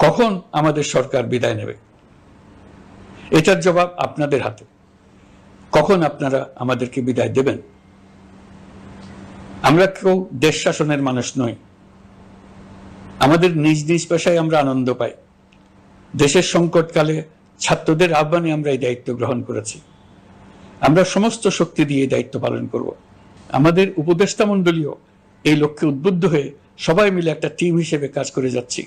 কখন আমাদের সরকার বিদায় নেবে? এটার জবাব আপনাদের হাতে। কখন আপনারা আমাদেরকে বিদায় দেবেন? আমরা কেউ দেশ শাসনের মানুষ নই। আমাদের নিজ নিজ পেশায় আমরা আনন্দ পাই। দেশের সংকটকালে ছাত্রদের আহ্বানে আমরা এই দায়িত্ব গ্রহণ করেছি। আমরা সমস্ত শক্তি দিয়ে দায়িত্ব পালন করব। আমাদের উপদেষ্টা মণ্ডলীয় এই লক্ষ্যে উদ্বুদ্ধ হয়ে সবাই মিলে একটা টিম হিসেবে কাজ করে যাচ্ছি।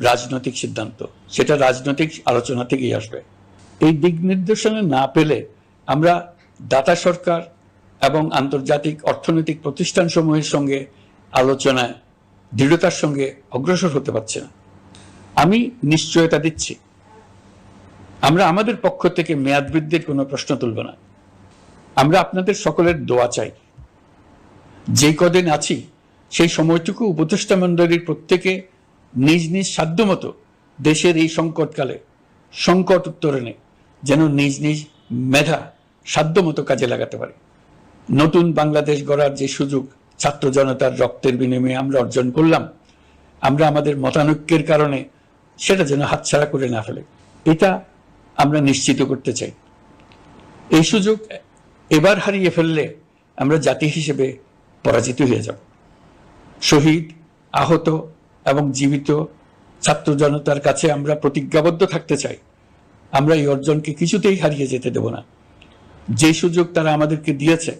রাজনৈতিক সিদ্ধান্ত। সেটা রাজনৈতিক আলোচনা থেকেই আসবে। এই দিক নির্দেশনা না পেলে আমরা দাতা সরকার এবং আন্তর্জাতিক অর্থনৈতিক প্রতিষ্ঠানসমূহের সঙ্গে আলোচনায় দৃঢ়তার সঙ্গে অগ্রসর হতে পারছি না। আমি নিশ্চয়তা দিচ্ছি। আমরা আমাদের পক্ষ থেকে মেয়াদ বৃদ্ধির কোনো প্রশ্ন তুলব না। আমরা আপনাদের সকলের দোয়া চাই। যে কদিন আছি, সেই সময়টুকু উপদেষ্টা মণ্ডলীর প্রত্যেকে নিজ নিজ সাধ্যমতো দেশের এই সংকটকালে, সংকট উত্তরণে যেন নিজ নিজ মেধা সাধ্যমতো কাজে লাগাতে পারে। নতুন বাংলাদেশ গড়ার যে সুযোগ, ছাত্র জনতার রক্তের বিনিময়ে আমরা অর্জন করলাম, আমরা আমাদের মতানৈক্যের কারণে সেটা যেন হাতছাড়া করে না ফেলে। এটা আমরা নিশ্চিত করতে চাই। এই সুযোগ এবার হারিয়ে ফেললে আমরা জাতি হিসেবে পরাজিত হয়ে যাব। শহীদ, আহত এবং জীবিত ছাত্র জনতার কাছে আমরা প্রতিজ্ঞাবদ্ধ থাকতে চাই। আমরা এই অর্জনকে কিছুতেই হারিয়ে যেতে দেব না। যে সুযোগ তারা আমাদেরকে দিয়েছে,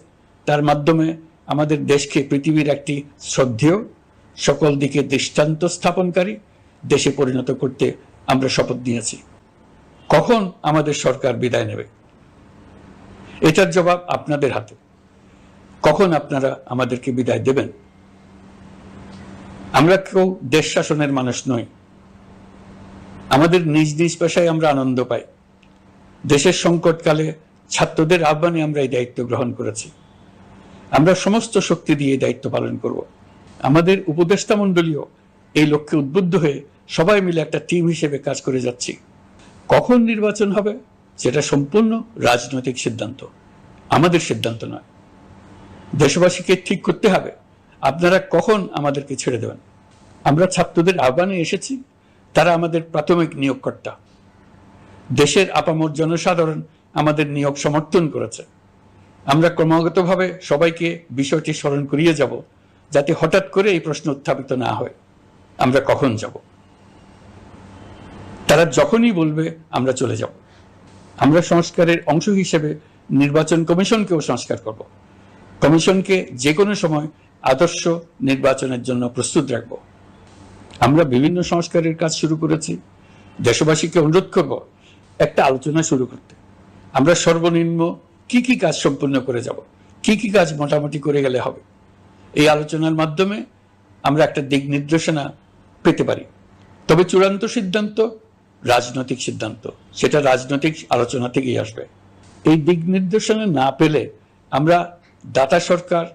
তার মাধ্যমে আমাদের দেশকে পৃথিবীর একটি শ্রদ্ধেয়, সকল দিকে দৃষ্টান্ত স্থাপনকারী দেশে পরিণত করতে আমরা শপথ নিয়েছি। কখন আমাদের সরকার বিদায় নেবে? এটার জবাব আপনাদের হাতে। কখন আপনারা আমাদেরকে বিদায় দেবেন? আমরা কেউ দেশ শাসনের মানুষ নই। আমাদের নিজ নিজ পেশায় আমরা আনন্দ পাই। দেশের সংকটকালে ছাত্রদের আহ্বানে আমরা এই দায়িত্ব গ্রহণ করেছি। আমরা সমস্ত শক্তি দিয়ে দায়িত্ব পালন করব। আমাদের উপদেষ্টা মণ্ডলীয় এই লক্ষ্যে উদ্বুদ্ধ হয়ে সবাই মিলে একটা টিম হিসেবে কাজ করে যাচ্ছি। কখন নির্বাচন হবে সেটা সম্পূর্ণ রাজনৈতিক সিদ্ধান্ত। আমাদের সিদ্ধান্ত নয়। দেশবাসীকে ঠিক করতে হবে। আপনারা কখন আমাদেরকে ছেড়ে দেবেন? আমরা ছাত্রদের আহ্বানে এসেছি, তারা আমাদের প্রাথমিক নিয়োগকর্তা। দেশের আপামর জনসাধারণ আমাদের নিয়োগ সমর্থন করেছে। আমরা ক্রমাগতভাবে সবাইকে বিষয়টি স্মরণ করিয়ে যাব, যাতে হঠাৎ করে এই প্রশ্ন উত্থাপিত না হয়। আমরা কখন যাব? তারা যখনই বলবে, আমরা চলে যাব। আমরা সংস্কারের অংশ হিসেবে নির্বাচন কমিশনকেও সংস্কার করব। কমিশনকে যে কোনো সময় আদর্শ নির্বাচনের জন্য প্রস্তুত রাখব। আমরা বিভিন্ন সংস্কারের কাজ শুরু করেছি। দেশবাসীকে অনুরোধ করব একটা আলোচনা শুরু করতে। আমরা সর্বনিম্ন কি কি কাজ সম্পূর্ণ করে যাব? কি কি কাজ মোটামুটি করে গেলে হবে? এই আলোচনার মাধ্যমে আমরা একটা দিক নির্দেশনা পেতে পারি। তবে চূড়ান্ত সিদ্ধান্ত রাজনৈতিক সিদ্ধান্ত। সেটা রাজনৈতিক আলোচনা থেকেই আসবে। এই দিক নির্দেশনা না পেলে আমরা দাতা সরকার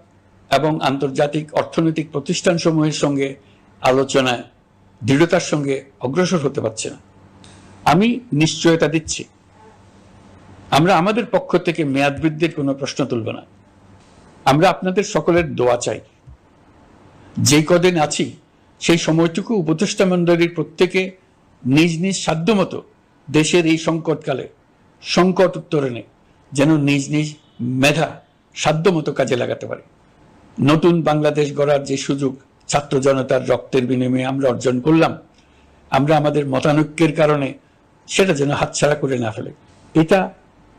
এবং আন্তর্জাতিক অর্থনৈতিক প্রতিষ্ঠানসমূহের সঙ্গে আলোচনায় দৃঢ়তার সঙ্গে অগ্রসর হতে পারছে না। আমি নিশ্চয়তা দিচ্ছি। আমরা আমাদের পক্ষ থেকে মেয়াদ বৃদ্ধির কোনো প্রশ্ন তুলব না। আমরা আপনাদের সকলের দোয়া চাই। যে কদিন আছি, সেই সময়টুকু উপদেষ্টা মণ্ডলীর প্রত্যেকে নিজ নিজ সাধ্যমতো দেশের এই সংকটকালে সংকট উত্তরণে যেন নিজ নিজ মেধা সাধ্যমতো কাজে লাগাতে পারে। নতুন বাংলাদেশ গড়ার যে সুযোগ ছাত্র জনতার রক্তের বিনিময়ে আমরা অর্জন করলাম, আমরা আমাদের মতানৈক্যের কারণে সেটা যেন হাতছাড়া করে না ফেলে। এটা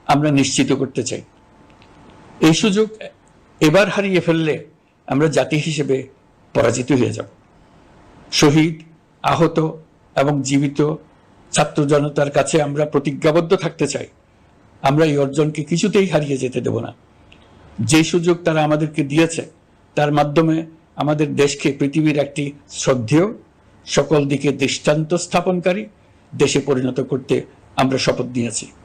আমরা নিশ্চিত করতে চাই। এই সুযোগ এবার হারিয়ে ফেললে আমরা জাতি হিসেবে পরাজিত হয়ে যাব। শহীদ, আহত এবং জীবিত ছাত্র জনতার কাছে আমরা প্রতিজ্ঞাবদ্ধ থাকতে চাই। আমরা এই অর্জনকে কিছুতেই হারিয়ে যেতে দেব না। যে সুযোগ তারা আমাদেরকে দিয়েছে তার মাধ্যমে আমাদের দেশকে পৃথিবীর একটি শ্রদ্ধেয়, সকল দিকে দৃষ্টান্ত স্থাপনকারী দেশে পরিণত করতে আমরা শপথ নিয়েছি।